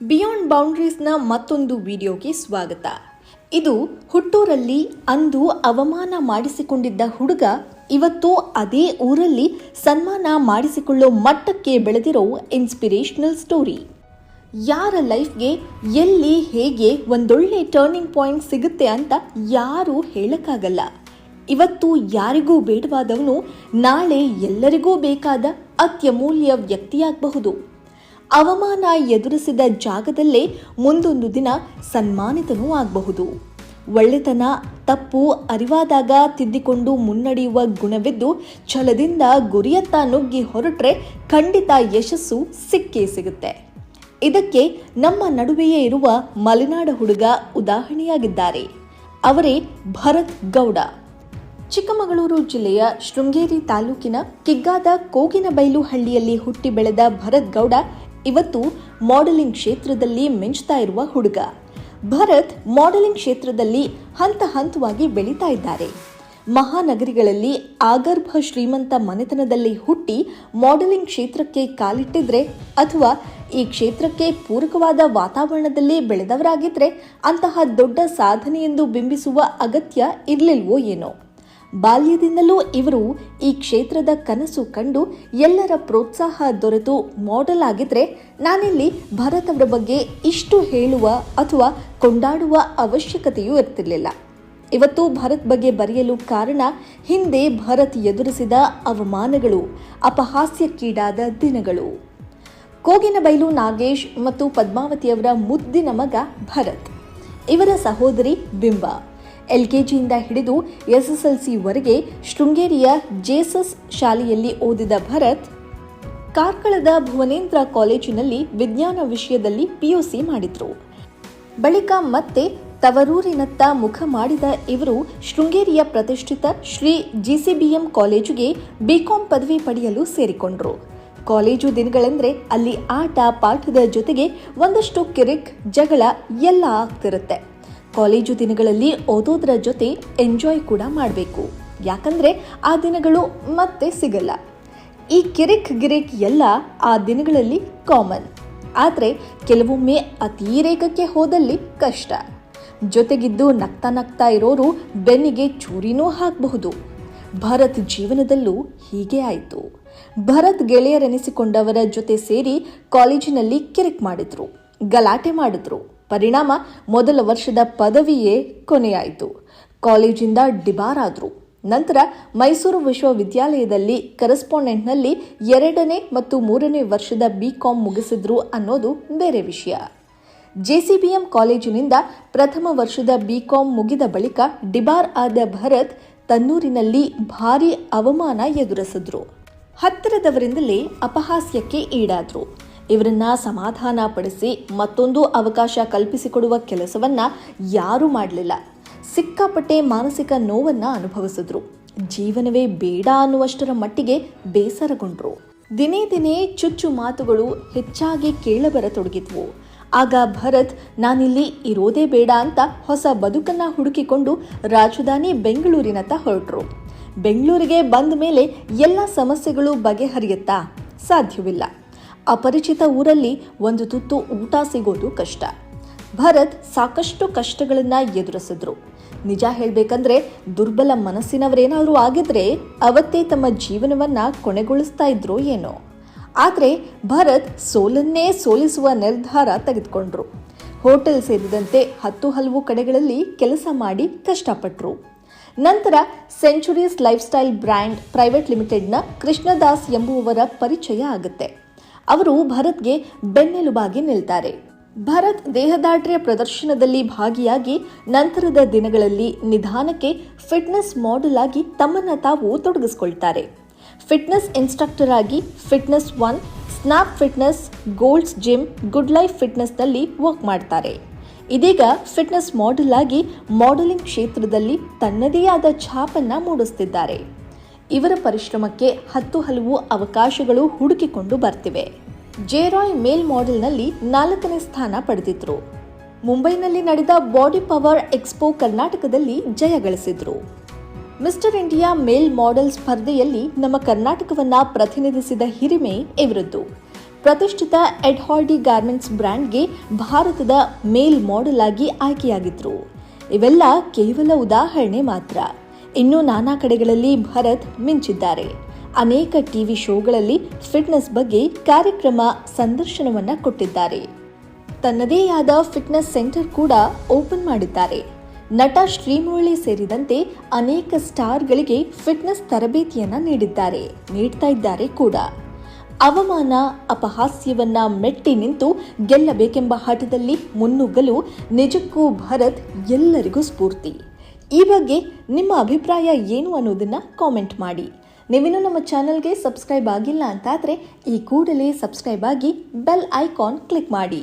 Beyond ಬೌಂಡ್ರೀಸ್ನ ಮತ್ತೊಂದು ವಿಡಿಯೋಗೆ ಸ್ವಾಗತ. ಇದು ಹುಟ್ಟೂರಲ್ಲಿ ಅಂದು ಅವಮಾನ ಮಾಡಿಸಿಕೊಂಡಿದ್ದ ಹುಡುಗ ಇವತ್ತು ಅದೇ ಊರಲ್ಲಿ ಸನ್ಮಾನ ಮಾಡಿಸಿಕೊಳ್ಳೋ ಮಟ್ಟಕ್ಕೆ ಬೆಳೆದಿರೋ ಇನ್ಸ್ಪಿರೇಷನಲ್ ಸ್ಟೋರಿ ಯಾರ ಲೈಫ್ಗೆ, ಎಲ್ಲಿ, ಹೇಗೆ ಒಂದೊಳ್ಳೆ ಟರ್ನಿಂಗ್ ಪಾಯಿಂಟ್ ಸಿಗುತ್ತೆ ಅಂತ ಯಾರೂ ಹೇಳಕ್ಕಾಗಲ್ಲ. ಇವತ್ತು ಯಾರಿಗೂ ಬೇಡವಾದವನು ನಾಳೆ ಎಲ್ಲರಿಗೂ ಬೇಕಾದ ಅತ್ಯಮೂಲ್ಯ ವ್ಯಕ್ತಿಯಾಗಬಹುದು. ಅವಮಾನ ಎದುರಿಸಿದ ಜಾಗದಲ್ಲೇ ಮುಂದೊಂದು ದಿನ ಸನ್ಮಾನಿತನೂ ಆಗಬಹುದು. ಒಳ್ಳೆತನ, ತಪ್ಪು, ಅರಿವಾದಾಗ ತಿದ್ದಿಕೊಂಡು ಮುನ್ನಡೆಯುವ ಗುಣವಿದ್ದು ಛಲದಿಂದ ಗುರಿಯತ್ತ ನುಗ್ಗಿ ಹೊರಟ್ರೆ ಖಂಡಿತ ಯಶಸ್ಸು ಸಿಕ್ಕೇ ಸಿಗುತ್ತೆ. ಇದಕ್ಕೆ ನಮ್ಮ ನಡುವೆಯೇ ಇರುವ ಮಲೆನಾಡ ಹುಡುಗ ಉದಾಹರಣೆಯಾಗಿದ್ದಾರೆ. ಅವರೇ ಭರತ್ ಗೌಡ. ಚಿಕ್ಕಮಗಳೂರು ಜಿಲ್ಲೆಯ ಶೃಂಗೇರಿ ತಾಲೂಕಿನ ಕಿಗ್ಗಾದ ಕೋಗಿನಬೈಲು ಹಳ್ಳಿಯಲ್ಲಿ ಹುಟ್ಟಿ ಬೆಳೆದ ಭರತ್ ಗೌಡ ಇವತ್ತು ಮಾಡೆಲಿಂಗ್ ಕ್ಷೇತ್ರದಲ್ಲಿ ಮಿಂಚ್ತಾ ಇರುವ ಹುಡುಗ. ಭರತ್ ಮಾಡೆಲಿಂಗ್ ಕ್ಷೇತ್ರದಲ್ಲಿ ಹಂತ ಹಂತವಾಗಿ ಬೆಳೀತಾ ಇದ್ದಾರೆ. ಮಹಾನಗರಿಗಳಲ್ಲಿ ಆಗರ್ಭ ಶ್ರೀಮಂತ ಮನೆತನದಲ್ಲಿ ಹುಟ್ಟಿ ಮಾಡೆಲಿಂಗ್ ಕ್ಷೇತ್ರಕ್ಕೆ ಕಾಲಿಟ್ಟಿದ್ರೆ ಅಥವಾ ಈ ಕ್ಷೇತ್ರಕ್ಕೆ ಪೂರಕವಾದ ವಾತಾವರಣದಲ್ಲಿ ಬೆಳೆದವರಾಗಿದ್ರೆ ಅಂತಹ ದೊಡ್ಡ ಸಾಧನೆಯೆಂದು ಬಿಂಬಿಸುವ ಅಗತ್ಯ ಇರಲಿಲ್ವೋ ಏನೋ. ಬಾಲ್ಯದಿಂದಲೂ ಇವರು ಈ ಕ್ಷೇತ್ರದ ಕನಸು ಕಂಡು ಎಲ್ಲರ ಪ್ರೋತ್ಸಾಹ ದೊರೆತು ಮಾಡೆಲ್ ಆಗಿದ್ರೆ ನಾನಿಲ್ಲಿ ಭರತ್ ಅವರ ಬಗ್ಗೆ ಇಷ್ಟು ಹೇಳುವ ಅಥವಾ ಕೊಂಡಾಡುವ ಅವಶ್ಯಕತೆಯೂ ಇರ್ತಿರ್ಲಿಲ್ಲ. ಇವತ್ತು ಭರತ್ ಬಗ್ಗೆ ಬರೆಯಲು ಕಾರಣ ಹಿಂದೆ ಭರತ್ ಎದುರಿಸಿದ ಅವಮಾನಗಳು, ಅಪಹಾಸ್ಯಕ್ಕೀಡಾದ ದಿನಗಳು. ಕೋಗಿನಬೈಲು ನಾಗೇಶ್ ಮತ್ತು ಪದ್ಮಾವತಿಯವರ ಮುದ್ದಿನ ಮಗ ಭರತ್. ಇವರ ಸಹೋದರಿ ಬಿಂಬ. ಎಲ್ಕೆಜಿಯಿಂದ ಹಿಡಿದು ಎಸ್ಎಸ್ಎಲ್ಸಿವರೆಗೆ ಶೃಂಗೇರಿಯ ಜೇಸಸ್ ಶಾಲೆಯಲ್ಲಿ ಓದಿದ ಭರತ್, ಕಾರ್ಕಳದ ಭುವನೇಂದ್ರ ಕಾಲೇಜಿನಲ್ಲಿ ವಿಜ್ಞಾನ ವಿಷಯದಲ್ಲಿ ಪಿಯುಸಿ ಮಾಡಿದ್ರು. ಬಳಿಕ ಮತ್ತೆ ತವರೂರಿನತ್ತ ಮುಖ ಮಾಡಿದ ಇವರು ಶೃಂಗೇರಿಯ ಪ್ರತಿಷ್ಠಿತ ಶ್ರೀ ಜಿಸಿಬಿಎಂ ಕಾಲೇಜಿಗೆ ಬಿಕಾಂ ಪದವಿ ಪಡೆಯಲು ಸೇರಿಕೊಂಡ್ರು. ಕಾಲೇಜು ದಿನಗಳೆಂದರೆ ಅಲ್ಲಿ ಆಟ, ಪಾಠದ ಜೊತೆಗೆ ಒಂದಷ್ಟು ಕಿರಿಕ್, ಜಗಳ ಎಲ್ಲ ಆಗ್ತಿರುತ್ತೆ. ಕಾಲೇಜು ದಿನಗಳಲ್ಲಿ ಓದೋದ್ರ ಜೊತೆ ಎಂಜಾಯ್ ಕೂಡ ಮಾಡಬೇಕು. ಯಾಕಂದರೆ ಆ ದಿನಗಳು ಮತ್ತೆ ಸಿಗಲ್ಲ. ಈ ಕಿರಿಕ್ ಗಿರಿಕ್ ಎಲ್ಲ ಆ ದಿನಗಳಲ್ಲಿ ಕಾಮನ್. ಆದರೆ ಕೆಲವೊಮ್ಮೆ ಅತಿರೇಕಕ್ಕೆ ಹೋದಲ್ಲಿ ಕಷ್ಟ. ಜೊತೆಗಿದ್ದು ನಗ್ತಾ ನಗ್ತಾ ಇರೋರು ಬೆನ್ನಿಗೆ ಚೂರಿನೂ ಹಾಕಬಹುದು. ಭರತ್ ಜೀವನದಲ್ಲೂ ಹೀಗೆ ಆಯಿತು. ಭರತ್ ಗೆಳೆಯರೆನಿಸಿಕೊಂಡವರ ಜೊತೆ ಸೇರಿ ಕಾಲೇಜಿನಲ್ಲಿ ಕಿರಿಕ್ ಮಾಡಿದ್ರು, ಗಲಾಟೆ ಮಾಡಿದ್ರು. ಪರಿಣಾಮ ಮೊದಲ ವರ್ಷದ ಪದವಿಯೇ ಕೊನೆಯಾಯಿತು. ಕಾಲೇಜಿಂದ ಡಿಬಾರ್ ಆದ್ರು ನಂತರ ಮೈಸೂರು ವಿಶ್ವವಿದ್ಯಾಲಯದಲ್ಲಿ ಕರೆಸ್ಪಾಂಡೆಂಟ್ನಲ್ಲಿ ಎರಡನೇ ಮತ್ತು ಮೂರನೇ ವರ್ಷದ ಬಿ ಕಾಂ ಮುಗಿಸಿದ್ರು ಅನ್ನೋದು ಬೇರೆ ವಿಷಯ. ಜೆಸಿಬಿಎಂ ಕಾಲೇಜಿನಿಂದ ಪ್ರಥಮ ವರ್ಷದ ಬಿ ಕಾಂ ಮುಗಿದ ಬಳಿಕ ಡಿಬಾರ್ ಆದ ಭರತ್ ತನ್ನೂರಿನಲ್ಲಿ ಭಾರೀ ಅವಮಾನ ಎದುರಿಸಿದ್ರು. ಹತ್ತಿರದವರಿಂದಲೇ ಅಪಹಾಸ್ಯಕ್ಕೆ ಈಡಾದ್ರು. ಇವರನ್ನ ಸಮಾಧಾನ ಪಡಿಸಿ ಮತ್ತೊಂದು ಅವಕಾಶ ಕಲ್ಪಿಸಿಕೊಡುವ ಕೆಲಸವನ್ನ ಯಾರೂ ಮಾಡಲಿಲ್ಲ. ಸಿಕ್ಕಾಪಟ್ಟೆ ಮಾನಸಿಕ ನೋವನ್ನ ಅನುಭವಿಸಿದ್ರು. ಜೀವನವೇ ಬೇಡ ಅನ್ನುವಷ್ಟರ ಮಟ್ಟಿಗೆ ಬೇಸರಗೊಂಡ್ರು. ದಿನೇ ದಿನೇ ಚುಚ್ಚು ಮಾತುಗಳು ಹೆಚ್ಚಾಗಿ ಕೇಳಬರತೊಡಗಿದ್ವು. ಆಗ ಭರತ್, ನಾನಿಲ್ಲಿ ಇರೋದೇ ಬೇಡ ಅಂತ ಹೊಸ ಬದುಕನ್ನ ಹುಡುಕಿಕೊಂಡು ರಾಜಧಾನಿ ಬೆಂಗಳೂರಿನತ್ತ ಹೊರಟರು. ಬೆಂಗಳೂರಿಗೆ ಬಂದ ಮೇಲೆ ಎಲ್ಲ ಸಮಸ್ಯೆಗಳು ಬಗೆಹರಿಯುತ್ತಾ ಸಾಧ್ಯವಿಲ್ಲ. ಅಪರಿಚಿತ ಊರಲ್ಲಿ ಒಂದು ತುತ್ತು ಊಟ ಸಿಗೋದು ಕಷ್ಟ. ಭರತ್ ಸಾಕಷ್ಟು ಕಷ್ಟಗಳನ್ನು ಎದುರಿಸಿದ್ರು. ನಿಜ ಹೇಳಬೇಕಂದ್ರೆ ದುರ್ಬಲ ಮನಸ್ಸಿನವರೇನಾದರೂ ಆಗಿದ್ರೆ ಅವತ್ತೇ ತಮ್ಮ ಜೀವನವನ್ನ ಕೊನೆಗೊಳಿಸ್ತಾ ಇದ್ರೋ ಏನೋ. ಆದರೆ ಭರತ್ ಸೋಲನ್ನೇ ಸೋಲಿಸುವ ನಿರ್ಧಾರ ತೆಗೆದುಕೊಂಡ್ರು. ಹೋಟೆಲ್ ಸೇರಿದಂತೆ ಹತ್ತು ಹಲವು ಕಡೆಗಳಲ್ಲಿ ಕೆಲಸ ಮಾಡಿ ಕಷ್ಟಪಟ್ಟರು ನಂತರ centuries life style brand private ಲಿಮಿಟೆಡ್ನ ಕೃಷ್ಣದಾಸ್ ಎಂಬುವವರ ಪರಿಚಯ ಆಗುತ್ತೆ. ಅವರು ಭರತ್ಗೆ ಬೆನ್ನೆಲುಬಾಗಿ ನಿಲ್ತಾರೆ. ಭರತ್ ದೇಹದಾಢ್ರ್ಯ ಪ್ರದರ್ಶನದಲ್ಲಿ ಭಾಗಿಯಾಗಿ ನಂತರದ ದಿನಗಳಲ್ಲಿ ನಿಧಾನಕ್ಕೆ ಫಿಟ್ನೆಸ್ ಮಾಡೆಲ್ ಆಗಿ ತಮ್ಮನ್ನ ತಾವು ತೊಡಗಿಸ್ಕೊಳ್ತಾರೆ. ಫಿಟ್ನೆಸ್ ಇನ್ಸ್ಟ್ರಕ್ಟರ್ ಆಗಿ fitness one, snap fitness, Gold's gym, good life ಫಿಟ್ನೆಸ್ನಲ್ಲಿ work ಮಾಡ್ತಾರೆ. ಇದೀಗ ಫಿಟ್ನೆಸ್ ಮಾಡೆಲ್ ಆಗಿ ಮಾಡೆಲಿಂಗ್ ಕ್ಷೇತ್ರದಲ್ಲಿ ತನ್ನದೇ ಆದ ಛಾಪನ್ನ ಮೂಡಿಸ್ತಿದ್ದಾರೆ. ಇವರ ಪರಿಶ್ರಮಕ್ಕೆ ಹತ್ತು ಹಲವು ಅವಕಾಶಗಳು ಹುಡುಕಿಕೊಂಡು ಬರ್ತಿವೆ. ಜೇರಾಯ್ ಮೇಲ್ ಮಾಡೆಲ್ನಲ್ಲಿ ನಾಲ್ಕನೇ ಸ್ಥಾನ ಪಡೆದಿದ್ರು. ಮುಂಬೈನಲ್ಲಿ ನಡೆದ ಬಾಡಿ ಪವರ್ ಎಕ್ಸ್ಪೋ ಕರ್ನಾಟಕದಲ್ಲಿ ಜಯ ಗಳಿಸಿದ್ರು. ಮಿಸ್ಟರ್ ಇಂಡಿಯಾ ಮೇಲ್ ಮಾಡೆಲ್ ಸ್ಪರ್ಧೆಯಲ್ಲಿ ನಮ್ಮ ಕರ್ನಾಟಕವನ್ನ ಪ್ರತಿನಿಧಿಸಿದ ಹಿರಿಮೆ ಇವರದ್ದು. ಪ್ರತಿಷ್ಠಿತ ಎಡ್ಹಾರ್ಡಿ ಗಾರ್ಮೆಂಟ್ಸ್ ಬ್ರ್ಯಾಂಡ್ಗೆ ಭಾರತದ ಮೇಲ್ ಮಾಡೆಲ್ ಆಗಿ ಆಯ್ಕೆಯಾಗಿದ್ರು. ಇವೆಲ್ಲ ಕೇವಲ ಉದಾಹರಣೆ ಮಾತ್ರ. ಇನ್ನು ನಾನಾ ಕಡೆಗಳಲ್ಲಿ ಭರತ್ ಮಿಂಚಿದ್ದಾರೆ. ಅನೇಕ ಟಿವಿ ಶೋಗಳಲ್ಲಿ ಫಿಟ್ನೆಸ್ ಬಗ್ಗೆ ಕಾರ್ಯಕ್ರಮ ಸಂದರ್ಶನವನ್ನ ಕೊಟ್ಟಿದ್ದಾರೆ. ತನ್ನದೇ ಆದ ಫಿಟ್ನೆಸ್ ಸೆಂಟರ್ ಕೂಡ ಓಪನ್ ಮಾಡಿದ್ದಾರೆ. ನಟ ಶ್ರೀಮುರಳಿ ಸೇರಿದಂತೆ ಅನೇಕ ಸ್ಟಾರ್ಗಳಿಗೆ ಫಿಟ್ನೆಸ್ ತರಬೇತಿಯನ್ನ ನೀಡಿದ್ದಾರೆ, ನೀಡ್ತಾ ಇದ್ದಾರೆ ಕೂಡ. ಅವಮಾನ, ಅಪಹಾಸ್ಯವನ್ನ ಮೆಟ್ಟಿ ನಿಂತು ಗೆಲ್ಲಬೇಕೆಂಬ ಹಠದಲ್ಲಿ ಮುನ್ನುಗ್ಗಲು ನಿಜಕ್ಕೂ ಭರತ್ ಎಲ್ಲರಿಗೂ ಸ್ಫೂರ್ತಿ. ಈ ಬಗ್ಗೆ ನಿಮ್ಮ ಅಭಿಪ್ರಾಯ ಏನು ಅನ್ನೋದನ್ನು ಕಾಮೆಂಟ್ ಮಾಡಿ. ನೀವಿನ್ನೂ ನಮ್ಮ ಚಾನಲ್ಗೆ ಸಬ್ಸ್ಕ್ರೈಬ್ ಆಗಿಲ್ಲ ಅಂತಾದರೆ ಈ ಕೂಡಲೇ ಸಬ್ಸ್ಕ್ರೈಬ್ ಆಗಿ ಬೆಲ್ ಐಕಾನ್ ಕ್ಲಿಕ್ ಮಾಡಿ.